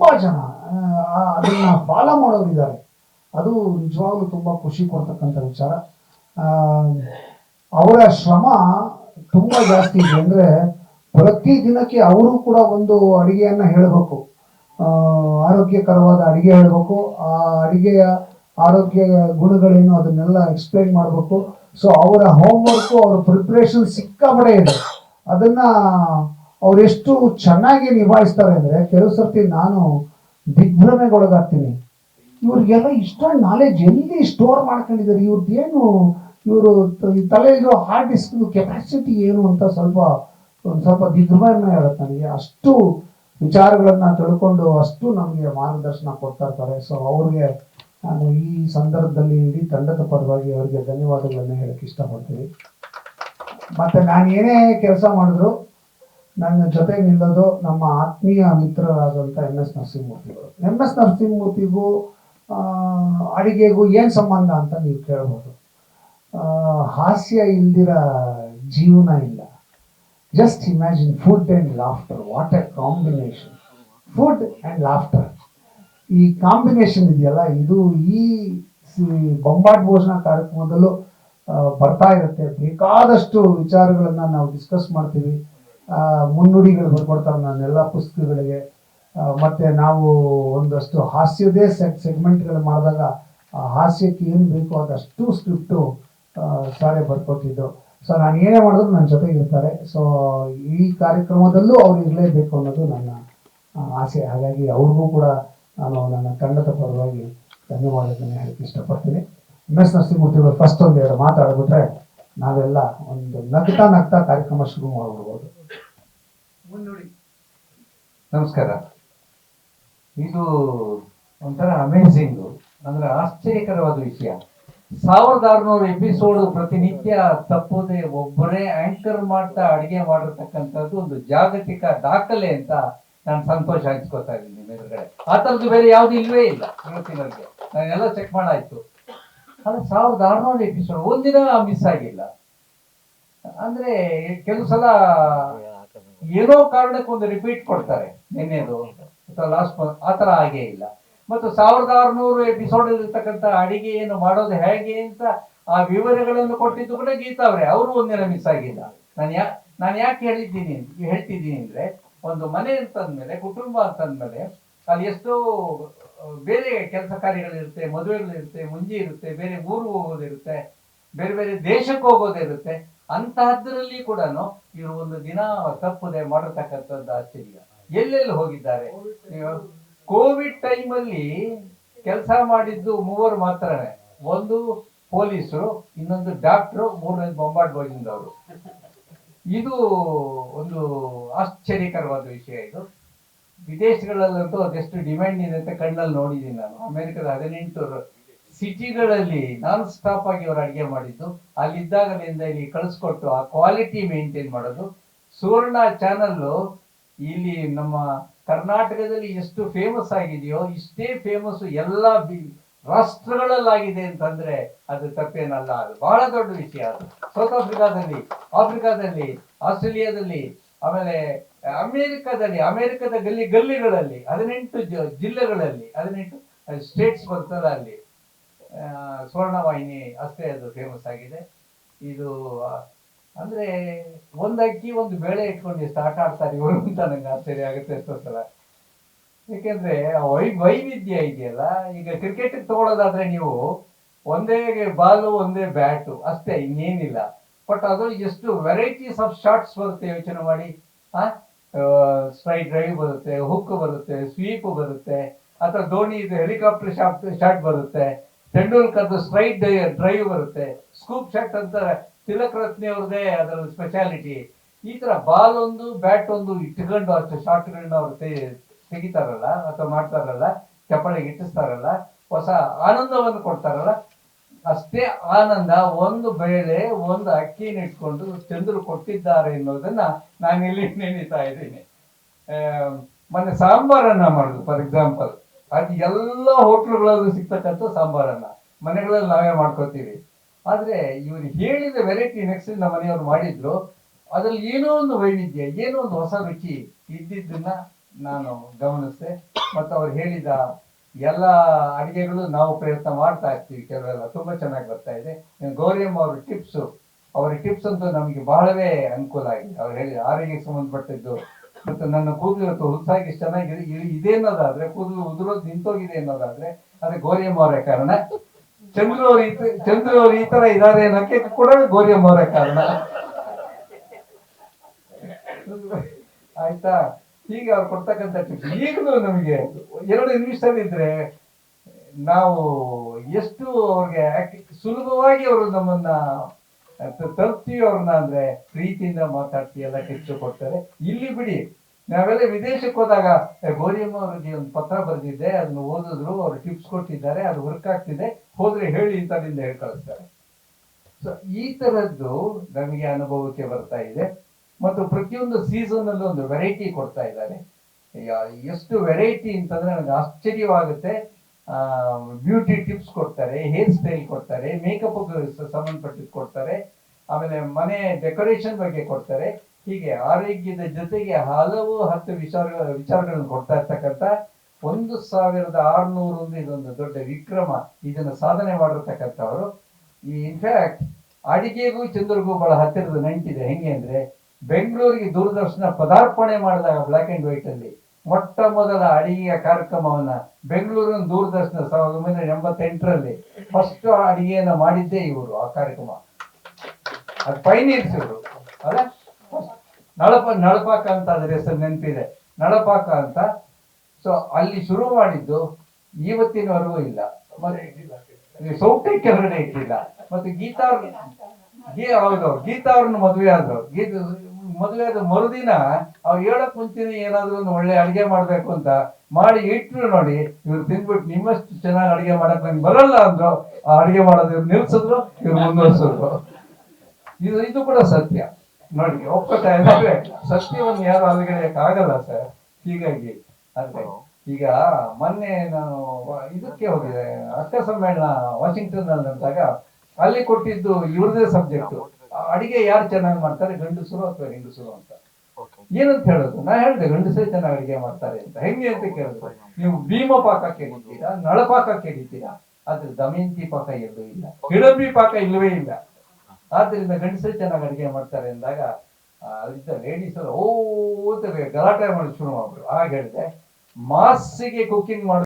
ತುಂಬ ಜನ ಅದನ್ನ ಫಾಲೋ ಮಾಡೋರಿದ್ದಾರೆ. ಅದು ನಿಜವಾಗ್ಲೂ ತುಂಬ ಖುಷಿ ಕೊಡ್ತಕ್ಕಂಥ ವಿಚಾರ. ಅವರ ಶ್ರಮ ತುಂಬ ಜಾಸ್ತಿ ಇದೆ ಅಂದರೆ ಪ್ರತಿ ದಿನಕ್ಕೆ ಅವರು ಕೂಡ ಒಂದು ಅಡುಗೆಯನ್ನು ಹೇಳಬೇಕು. ಆರೋಗ್ಯಕರವಾದ ಅಡಿಗೆ ಹೇಳಬೇಕು. ಆ ಅಡಿಗೆಯ ಆರೋಗ್ಯ ಗುಣಗಳೇನು ಅದನ್ನೆಲ್ಲ ಎಕ್ಸ್ಪ್ಲೈನ್ ಮಾಡಬೇಕು. ಸೊ ಅವರ ಹೋಮ್ವರ್ಕು ಅವರ ಪ್ರಿಪ್ರೇಷನ್ ಸಿಕ್ಕಾಪಡೆ ಇದೆ. ಅದನ್ನ ಅವ್ರು ಎಷ್ಟು ಚೆನ್ನಾಗಿ ನಿಭಾಯಿಸ್ತಾರೆ ಅಂದ್ರೆ ಕೆಲವು ಸರ್ತಿ ನಾನು ದಿಗ್ಭ್ರಮೆಗೊಳಗಾಗ್ತೀನಿ. ಇವ್ರಿಗೆಲ್ಲ ಇಷ್ಟೊಂದು ನಾಲೆಜ್ ಎಲ್ಲಿ ಸ್ಟೋರ್ ಮಾಡ್ಕೊಂಡಿದ್ದಾರೆ? ಇವ್ರದ್ದು ಏನು, ಇವರು ತಲೆಯಲ್ಲಿರೋ ಹಾರ್ಡ್ ಡಿಸ್ಕ್ ಕೆಪಾಸಿಟಿ ಏನು ಅಂತ ಸ್ವಲ್ಪ, ಒಂದು ಸ್ವಲ್ಪ ದಿಗ್ಭ್ರಮೆ ಆಗುತ್ತೆ ನನಗೆ. ಅಷ್ಟು ವಿಚಾರಗಳನ್ನ ತಿಳ್ಕೊಂಡು ಅಷ್ಟು ನಮಗೆ ಮಾರ್ಗದರ್ಶನ ಕೊಡ್ತಾ ಇರ್ತಾರೆ. ಸೊ ಅವ್ರಿಗೆ ನಾನು ಈ ಸಂದರ್ಭದಲ್ಲಿ ಇಡೀ ತಂಡದ ಪರವಾಗಿ ಅವರಿಗೆ ಧನ್ಯವಾದಗಳನ್ನ ಹೇಳಕ್ಕೆ ಇಷ್ಟಪಡ್ತೀನಿ. ಮತ್ತೆ ನಾನು ಏನೇ ಕೆಲಸ ಮಾಡಿದ್ರು ನನ್ನ ಜೊತೆ ನಿಲ್ಲೋದು ನಮ್ಮ ಆತ್ಮೀಯ ಮಿತ್ರರಾದಂಥ ಎಂ ಎಸ್ ನರಸಿಂಹಮೂರ್ತಿಗಳು. ಎಂ ಎಸ್ ನರಸಿಂಹಮೂರ್ತಿಗೂ ಅಡಿಗೆಗೂ ಏನು ಸಂಬಂಧ ಅಂತ ನೀವು ಕೇಳ್ಬೋದು. ಹಾಸ್ಯ ಇಲ್ದಿರ ಜೀವನ ಇಲ್ಲ. Just imagine food and laughter what a combination food and laughter ಈ ಕಾಂಬಿನೇಷನ್ ಇದೆಯಲ್ಲ, ಇದು ಈ ಬೊಂಬಾಟ್ ಭೋಜನ ಕಾರ್ಯಕ್ರಮದಲ್ಲೂ ಬರ್ತಾ ಇರುತ್ತೆ. ಬೇಕಾದಷ್ಟು ವಿಚಾರಗಳನ್ನು ನಾವು ಡಿಸ್ಕಸ್ ಮಾಡ್ತೀವಿ. ಮುನ್ನುಡಿಗಳು ಬರ್ಕೊಡ್ತಾರೆ ನನ್ನೆಲ್ಲ ಪುಸ್ತಕಗಳಿಗೆ. ಮತ್ತು ನಾವು ಒಂದಷ್ಟು ಹಾಸ್ಯದೇ ಸೆಗ್ಮೆಂಟ್ಗಳು ಮಾಡಿದಾಗ ಆ ಹಾಸ್ಯಕ್ಕೆ ಏನು ಬೇಕೋ ಅದಷ್ಟು ಸ್ಕ್ರಿಪ್ಟು ಸಾರೆ ಬರ್ಕೊಟ್ಟಿದ್ದು. ಸೊ ನಾನು ಏನೇ ಮಾಡಿದ್ರು ನನ್ನ ಜೊತೆಗೆ ಇರ್ತಾರೆ. ಸೊ ಈ ಕಾರ್ಯಕ್ರಮದಲ್ಲೂ ಅವ್ರು ಇರಲೇಬೇಕು ಅನ್ನೋದು ನನ್ನ ಆಸೆ. ಹಾಗಾಗಿ ಅವ್ರಿಗೂ ಕೂಡ ನಾನು ನನ್ನ ತಂಡದ ಪರವಾಗಿ ಧನ್ಯವಾದಗಳನ್ನ ಹೇಳಕ್ಕೆ ಇಷ್ಟಪಡ್ತೀನಿ. ಎಂ ಎಸ್ ನರಸಿಂಹಮೂರ್ತಿಗಳು ಫಸ್ಟ್ ಒಂದೆರಡು ಮಾತಾಡ್ಬಿಟ್ರೆ ನಾವೆಲ್ಲ ಒಂದು ನಗ್ತಾ ನಗ್ತಾ ಕಾರ್ಯಕ್ರಮ ಶುರು ಮಾಡ್ಬಿಡ್ಬೋದು. ನಮಸ್ಕಾರ. ಇದು ಒಂಥರ ಅಮೇಝಿಂಗ್ ಅಂದ್ರೆ ಆಶ್ಚರ್ಯಕರವಾದ ವಿಷಯ. ಸಾವಿರದ ಆರುನೂರು ಎಪಿಸೋಡ್ ಪ್ರತಿನಿತ್ಯ ತಪ್ಪದೆ ಒಬ್ಬರೇ ಆಂಕರ್ ಮಾಡ್ತಾ ಅಡಿಗೆ ಮಾಡಿರ್ತಕ್ಕಂಥದ್ದು ಒಂದು ಜಾಗತಿಕ ದಾಖಲೆ ಅಂತ ನಾನು ಸಂತೋಷ ಹಂಚ್ಕೋತಾ ಇದ್ದೀನಿ ನಿಮ್ಮ ಎದುರುಗಡೆ. ಆ ಥರದ್ದು ಬೇರೆ ಯಾವ್ದು ಇಲ್ವೇ ಇಲ್ಲ ಇವತ್ತಿನವರೆಗೆ. ನಾನೆಲ್ಲ ಚೆಕ್ ಮಾಡಾಯ್ತು. ಆದ್ರೆ ಸಾವಿರದ ಆರುನೂರು ಎಪಿಸೋಡ್ ಒಂದಿನ ಮಿಸ್ ಆಗಿಲ್ಲ. ಅಂದ್ರೆ ಕೆಲವು ಸಲ ಏನೋ ಕಾರಣಕ್ಕೆ ಒಂದು ರಿಪೀಟ್ ಕೊಡ್ತಾರೆ. ನಿನ್ನೆದು. ಅಥವಾ ಲಾಸ್ಟ್ ಆ ತರ ಹಾಗೆ ಇಲ್ಲ. ಮತ್ತು ಸಾವಿರದ ಆರುನೂರು ಎಪಿಸೋಡ್ ಇರ್ತಕ್ಕಂಥ ಅಡಿಗೆ ಏನು ಮಾಡೋದು ಹೇಗೆ ಅಂತ ಆ ವಿವರಗಳನ್ನು ಕೊಟ್ಟಿದ್ದು ಕೂಡ ಗೀತಾ ಅವರೇ. ಅವರು ಒಂದಿನ ಮಿಸ್ ಆಗಿಲ್ಲ. ನಾನು ಯಾ, ನಾನು ಯಾಕೆ ಹೇಳಿದ್ದೀನಿ ಹೇಳ್ತಿದ್ದೀನಿ ಅಂದ್ರೆ, ಒಂದು ಮನೆ ಅಂತಂದ್ಮೇಲೆ, ಕುಟುಂಬ ಅಂತಂದ್ಮೇಲೆ, ಅಲ್ಲಿ ಎಷ್ಟೋ ಬೇರೆ ಕೆಲಸ ಕಾರ್ಯಗಳಿರುತ್ತೆ, ಮದುವೆಗಳಿರುತ್ತೆ, ಮುಂಜಿ ಇರುತ್ತೆ, ಬೇರೆ ಊರು ಹೋಗೋದಿರುತ್ತೆ, ಬೇರೆ ಬೇರೆ ದೇಶಕ್ಕೆ ಹೋಗೋದಿರುತ್ತೆ. ಅಂತಹದ್ರಲ್ಲಿ ಕೂಡ ಇವರು ಒಂದು ದಿನ ತಪ್ಪದೆ ಮಾಡತಕ್ಕಂಥದ್ದು ಆಶ್ಚರ್ಯ. ಎಲ್ಲೆಲ್ಲಿ ಹೋಗಿದ್ದಾರೆ? ಕೋವಿಡ್ ಟೈಮಲ್ಲಿ ಕೆಲಸ ಮಾಡಿದ್ದು ಮೂವರು ಮಾತ್ರನೇ. ಒಂದು ಪೊಲೀಸರು, ಇನ್ನೊಂದು ಡಾಕ್ಟ್ರು ಮೂರನೇ ಬೊಂಬಾಟ್ ಅವರು. ಇದು ಒಂದು ಆಶ್ಚರ್ಯಕರವಾದ ವಿಷಯ ಇದು. ವಿದೇಶಗಳಲ್ಲಂತೂ ಅದೆಷ್ಟು ಡಿಮ್ಯಾಂಡ್ ಇದೆ ಅಂತ ಕಣ್ಣಲ್ಲಿ ನೋಡಿದ್ದೀನಿ ನಾನು. ಅಮೆರಿಕದ ಹದಿನೆಂಟು ಸಿಟಿಗಳಲ್ಲಿ ನಾನ್ ಸ್ಟಾಪ್ ಆಗಿ ಅವರು ಅಡುಗೆ ಮಾಡಿದ್ದು, ಅಲ್ಲಿದ್ದಾಗಲಿಂದ ಇಲ್ಲಿ ಕಳಿಸ್ಕೊಟ್ಟು ಆ ಕ್ವಾಲಿಟಿ ಮೇಂಟೈನ್ ಮಾಡೋದು. ಸುವರ್ಣ ಚಾನೆಲ್‌ ಇಲ್ಲಿ ನಮ್ಮ ಕರ್ನಾಟಕದಲ್ಲಿ ಎಷ್ಟು ಫೇಮಸ್ ಆಗಿದೆಯೋ, ಇಷ್ಟೇ ಫೇಮಸ್ ಎಲ್ಲ ಬಿ- ರಾಷ್ಟ್ರಗಳಲ್ಲಾಗಿದೆ ಅಂತಂದ್ರೆ ಅದು ತಪ್ಪೇನಲ್ಲ. ಅದು ಬಹಳ ದೊಡ್ಡ ವಿಷಯ ಅದು. ಸೌತ್ ಆಫ್ರಿಕಾದಲ್ಲಿ ಆಫ್ರಿಕಾದಲ್ಲಿ ಆಸ್ಟ್ರೇಲಿಯಾದಲ್ಲಿ ಆಮೇಲೆ ಅಮೇರಿಕಾದಲ್ಲಿ, ಅಮೆರಿಕದ ಗಲ್ಲಿ, ಗಲ್ಲಿಗಳಲ್ಲಿ, ಹದಿನೆಂಟು ಜಿಲ್ಲೆಗಳಲ್ಲಿ, ಹದಿನೆಂಟು ಸ್ಟೇಟ್ಸ್ ಬರ್ತದೆ ಅಲ್ಲಿ. ಸ್ವರ್ಣವಾಹಿನಿ ಅಷ್ಟೇ ಅದು ಫೇಮಸ್ ಆಗಿದೆ. ಇದು ಅಂದ್ರೆ ಒಂದಕ್ಕಿ ಒಂದು ಬೇಳೆ ಇಟ್ಕೊಂಡು ಎಷ್ಟು ಆಟ ಆಡ್ತಾರೆ ಇವರು ಅಂತ ನಂಗೆ ಆಶ್ಚರ್ಯ ಆಗುತ್ತೆ ಎಷ್ಟೋ ಸಲ ಯಾಕೆಂದ್ರೆ ಆ ವೈ, ವೈವಿಧ್ಯ ಇದೆಯಲ್ಲ, ಈಗ ಕ್ರಿಕೆಟಿಗೆ ತಗೊಳ್ಳೋದಾದ್ರೆ ನೀವು ಒಂದೇ ಬಾಲು, ಒಂದೇ ಬ್ಯಾಟು ಅಷ್ಟೇ, ಇನ್ನೇನಿಲ್ಲ. ಬಟ್ ಅದು ಎಷ್ಟು ವೆರೈಟೀಸ್ ಆಫ್ ಶಾರ್ಟ್ಸ್ ಬರುತ್ತೆ ಯೋಚನೆ ಮಾಡಿ, ಆ ಸ್ಟ್ರೈಟ್ ಡ್ರೈವ್ ಬರುತ್ತೆ ಹುಕ್ ಬರುತ್ತೆ ಸ್ವೀಪ್ ಬರುತ್ತೆ, ಅಥವಾ ಧೋನಿ ಇದು ಹೆಲಿಕಾಪ್ಟರ್ ಶಾಟ್ ಶಾಟ್ ಬರುತ್ತೆ. ತೆಂಡೂಲ್ಕರ್ದು ಸ್ಟ್ರೈಟ್ ಡ್ರೈವ್ ಬರುತ್ತೆ. ಸ್ಕೂಪ್ ಶಾಟ್ ಅಂತ ತಿಲಕ್ ರತ್ನಿ ಅವ್ರದೇ ಅದರ ಸ್ಪೆಷಾಲಿಟಿ ಈ ತರ ಬಾಲ್ ಒಂದು ಬ್ಯಾಟ್ ಒಂದು ಇಟ್ಕೊಂಡು ಅಷ್ಟು ಶಾಟ್ಗಳನ್ನ ಅವ್ರು ತೆಗಿ- ತೆಗಿತಾರಲ್ಲ, ಅಥವಾ ಮಾಡ್ತಾರಲ್ಲ ಚಪ್ಪಳಿಗೆ ಇಟ್ಟಿಸ್ತಾರಲ್ಲ, ಹೊಸ ಆನಂದವನ್ನು ಕೊಡ್ತಾರಲ್ಲ, ಅಷ್ಟೇ ಆನಂದ, ಒಂದು ಬೇಳೆ, ಒಂದು ಅಕ್ಕಿನ ಇಟ್ಕೊಂಡು ಚಂದ್ರು ಕೊಟ್ಟಿದ್ದಾರೆ ಅನ್ನೋದನ್ನ ನಾನು ಇಲ್ಲಿ ನೆನೀತಾ ಇದ್ದೀನಿ. ಮೊನ್ನೆ ಸಾಂಬಾರನ್ನ ಮಾಡುದು ಫಾರ್ ಎಕ್ಸಾಂಪಲ್ ಅದು ಎಲ್ಲ ಹೋಟ್ಲುಗಳಲ್ಲೂ ಸಿಗ್ತಕ್ಕಂಥ ಸಾಂಬಾರನ್ನ ಮನೆಗಳಲ್ಲಿ ನಾವೇ ಮಾಡ್ಕೋತೀವಿ ಆದ್ರೆ ಇವರು ಹೇಳಿದ ವೆರೈಟಿ ನೆಕ್ಸ್ಟ್ ನಮ್ಮ ಮನೆಯವ್ರು ಮಾಡಿದ್ರು, ಅದ್ರಲ್ಲಿ ಏನೋ ಒಂದು ವೈವಿಧ್ಯ, ಏನೋ ಒಂದು ಹೊಸ ರುಚಿ ಇದ್ದಿದ್ದನ್ನ ನಾನು ಗಮನಿಸಿದೆ. ಮತ್ತು ಅವ್ರು ಹೇಳಿದ ಎಲ್ಲ ಅಡಿಗೆಗಳು ನಾವು ಪ್ರಯತ್ನ ಮಾಡ್ತಾ ಇರ್ತೀವಿ ಕೆಲವೆಲ್ಲ. ತುಂಬಾ ಚೆನ್ನಾಗಿ ಬರ್ತಾ ಇದೆ. ಗೌರಿಯಮ್ಮ ಅವ್ರ ಟಿಪ್ಸು ಅವರ ಟಿಪ್ಸ್ ಅಂತೂ ನಮಗೆ ಬಹಳವೇ ಅನುಕೂಲ ಆಗಿದೆ. ಅವ್ರು ಹೇಳಿದ ಆರೋಗ್ಯಕ್ಕೆ ಸಂಬಂಧಪಟ್ಟಿದ್ದು ಮತ್ತು ನನ್ನ ಕೂದಲು ಇವತ್ತು ಹುಸಾಗಿ ಚೆನ್ನಾಗಿದೆ. ಅನ್ನೋದಾದ್ರೆ ಕೂದಲು ಉದುರೋದು ನಿಂತೋಗಿದೆ ಅನ್ನೋದಾದ್ರೆ ಅದೇ ಗೋರಿಯ ಅವರೇ ಕಾರಣ. ಚಂದ್ರು ಚಂದ್ರವರು ಈ ತರ ಇದಾರೆ ಅನ್ನೋಕೆ ಕೂಡ ಗೋರಿಯ ಅವರೇ ಕಾರಣ. ಆಯ್ತಾ? ಈಗ ಅವ್ರು ಕೊಡ್ತಕ್ಕಂಥ ಟಿಪ್ಸ್ ಈಗಲೂ ನಮಗೆ ಎರಡು ನಿಮಿಷದಲ್ಲಿ ಇದ್ರೆ ನಾವು ಎಷ್ಟು ಅವ್ರಿಗೆ ಸುಲಭವಾಗಿ ಅವರು ನಮ್ಮನ್ನ ತ- ತಲುಪ್ತೀವಿ ಅವ್ರನ್ನ ಅಂದ್ರೆ ಪ್ರೀತಿಯಿಂದ ಮಾತಾಡ್ತಿ ಎಲ್ಲ ಹೆಚ್ಚು ಕೊಡ್ತಾರೆ. ಇಲ್ಲಿ ಬಿಡಿ, ನಾವೆಲ್ಲ ವಿದೇಶಕ್ಕೆ ಹೋದಾಗ ಗೋರಿಯಮ್ಮ ಅವ್ರಿಗೆ ಒಂದು ಪತ್ರ ಬರೆದಿದ್ದೆ, ಅದನ್ನ ಓದಿದ್ರು, ಅವ್ರು ಟಿಪ್ಸ್ ಕೊಟ್ಟಿದ್ದಾರೆ, ಅದು ವರ್ಕ್ ಆಗ್ತಿದೆ, ಹೋದ್ರೆ ಹೇಳಿ ಇಂಥದಿಂದ ಹೇಳಿ ಕಳಿಸ್ತಾರೆ ಸೊ ಈ ತರದ್ದು ನಮಗೆ ಅನುಭವಕ್ಕೆ ಬರ್ತಾ ಇದೆ. ಮತ್ತು ಪ್ರತಿಯೊಂದು ಸೀಸನ್ ಅಲ್ಲೂ ಒಂದು ವೆರೈಟಿ ಕೊಡ್ತಾ ಇದ್ದಾರೆ. ಎಷ್ಟು ವೆರೈಟಿ ಅಂತಂದ್ರೆ ನನಗೆ ಆಶ್ಚರ್ಯವಾಗುತ್ತೆ. ಬ್ಯೂಟಿ ಟಿಪ್ಸ್ ಕೊಡ್ತಾರೆ ಹೇರ್ ಸ್ಟೈಲ್ ಕೊಡ್ತಾರೆ ಮೇಕಪ್ ಸಂಬಂಧಪಟ್ಟಿದ್ದು ಕೊಡ್ತಾರೆ, ಆಮೇಲೆ ಮನೆ ಡೆಕೋರೇಷನ್ ಬಗ್ಗೆ ಕೊಡ್ತಾರೆ. ಹೀಗೆ ಆರೋಗ್ಯದ ಜೊತೆಗೆ ಹಲವು ಹತ್ತು ವಿಚಾರ, ವಿಚಾರಗಳನ್ನು ಕೊಡ್ತಾ ಇರ್ತಕ್ಕಂಥ ಒಂದು ಸಾವಿರದ ಆರುನೂರು ಒಂದು ಇದೊಂದು ದೊಡ್ಡ ವಿಕ್ರಮ ಇದನ್ನು ಸಾಧನೆ ಮಾಡಿರ್ತಕ್ಕಂಥವ್ರು. ಈ ಇನ್ಫ್ಯಾಕ್ಟ್ ಅಡಿಗೆಗೂ ಚಂದ್ರಗೂ ಬಹಳ ಹತ್ತಿರದ ನಂಟಿದೆ. ಹೆಂಗೆ ಅಂದ್ರೆ ಬೆಂಗಳೂರಿಗೆ ದೂರದರ್ಶನ ಪದಾರ್ಪಣೆ ಮಾಡಿದಾಗ ಬ್ಲಾಕ್ ಅಂಡ್ ವೈಟ್ ಅಲ್ಲಿ. ಮೊಟ್ಟ ಮೊದಲ ಅಡಿಗೆಯ ಕಾರ್ಯಕ್ರಮವನ್ನ ಬೆಂಗಳೂರಿನ ದೂರದರ್ಶನ ಸಾವಿರದ ಒಂಬೈನೂರ ಎಂಬತ್ತೆಂಟರಲ್ಲಿ ಫಸ್ಟ್ ಅಡಿಗೆಯನ್ನ ಮಾಡಿದ್ದೇ ಇವರು ಆ ಕಾರ್ಯಕ್ರಮ. ಅದು ಪೈನೀರ್ಸ್ ಇವರು, ಅಲ್ಲ? ನಳಪ, ನಳಪಾಕ ಅಂತ ಅದರ ಹೆಸರು ನೆನಪಿದೆ. ನಳಪಾಕ ಅಂತ. ಸೊ ಅಲ್ಲಿ ಶುರು ಮಾಡಿದ್ದು ಇವತ್ತಿನವರೆಗೂ ಇಲ್ಲ. ಸೌಟೆ ಕೆರಡೆ ಇಟ್ಟಿಲ್ಲ. ಮತ್ತೆ ಗೀತಾ ಹೌದು ಗೀತಾ ಅವ್ರನ್ನ ಮದುವೆ ಆದ್ರು ಗೀತ ಮದುವೆ ಅದು ಮರುದಿನ ಅವ್ರು ಹೇಳಕ್ ಮುಂಚೆನೆ ಏನಾದ್ರು ಒಂದು ಒಳ್ಳೆ ಅಡಿಗೆ ಮಾಡ್ಬೇಕು ಅಂತ ಮಾಡಿ ಇಟ್ರು ನೋಡಿ ಇವ್ರು ತಿಂದ್ಬಿಟ್ಟು ನಿಮ್ಮಷ್ಟು ಚೆನ್ನಾಗಿ ಅಡಿಗೆ ಮಾಡಕ್ ನಂಗೆ ಬರಲ್ಲ ಅಂದ್ರು. ಆ ಅಡಿಗೆ ಮಾಡೋದು ಇವ್ರು ನಿಲ್ಸಿದ್ರು, ಇವ್ರು ಮುಂದುವರ್ಸಿದ್ರು ಇದು ಇದು ಕೂಡ ಸತ್ಯ. ನೋಡಿ ಒಪ್ಪ ಇದ್ದಾರೆ ಸತ್ಯವನ್ನು ಯಾರು ಅಲ್ಲಿಗೆ ಆಗಲ್ಲ ಸರ್. ಹೀಗಾಗಿ ಅಂದ್ರೆ ಈಗ ಮೊನ್ನೆ ನಾನು ಇದಕ್ಕೆ ಹೋಗಿದೆ ಅಕ್ಕ ಸಮ್ಮೇಳನ ವಾಷಿಂಗ್ಟನ್ ಅಲ್ಲಿ ಅಂದಾಗ ಅಲ್ಲಿ ಕೊಟ್ಟಿದ್ದು ಇವ್ರದೇ ಸಬ್ಜೆಕ್ಟ್. ಅಡಿಗೆ ಯಾರು ಚೆನ್ನಾಗಿ ಮಾಡ್ತಾರೆ? ಗಂಡಸರು ಅಥವಾ ಹೆಂಗಸರು ಅಂತ. ಏನಂತ ಹೇಳೋದು? ನಾ ಹೇಳಿದೆ ಗಂಡಸರೇ ಚೆನ್ನಾಗಿ ಅಡಿಗೆ ಮಾಡ್ತಾರೆ ಅಂತ. ಹೆಂಗೆ ಅಂತ ಕೇಳಿದ್ರು ನೀವು ಭೀಮ ಪಾಕ ಕೇಳಿದ್ದೀರಾ? ನಳಪಾಕ ಕೇಳಿದ್ದೀರಾ? ಆದ್ರೆ ದಮಯಂತಿ ಪಾಕ ಎಲ್ಲೂ ಇಲ್ಲ. ಹಿಡಂಬಿ ಪಾಕ ಇಲ್ಲವೇ ಇಲ್ಲ. ಆದ್ರಿಂದ ಗಂಡಸರೇ ಚೆನ್ನಾಗಿ ಅಡಿಗೆ ಮಾಡ್ತಾರೆ ಅಂದಾಗ ಅದರಿಂದ ಲೇಡೀಸ್ ಎಲ್ಲ ಓ ಅಂತ ಗಲಾಟೆ ಮಾಡಿ ಶುರು ಮಾಡ್ಬಿಡು ಹಾಗೆ ಹೇಳಿದೆ ಮಾಸ್ಸಿಗೆ ಕುಕ್ಕಿಂಗ್ ಮಾಡ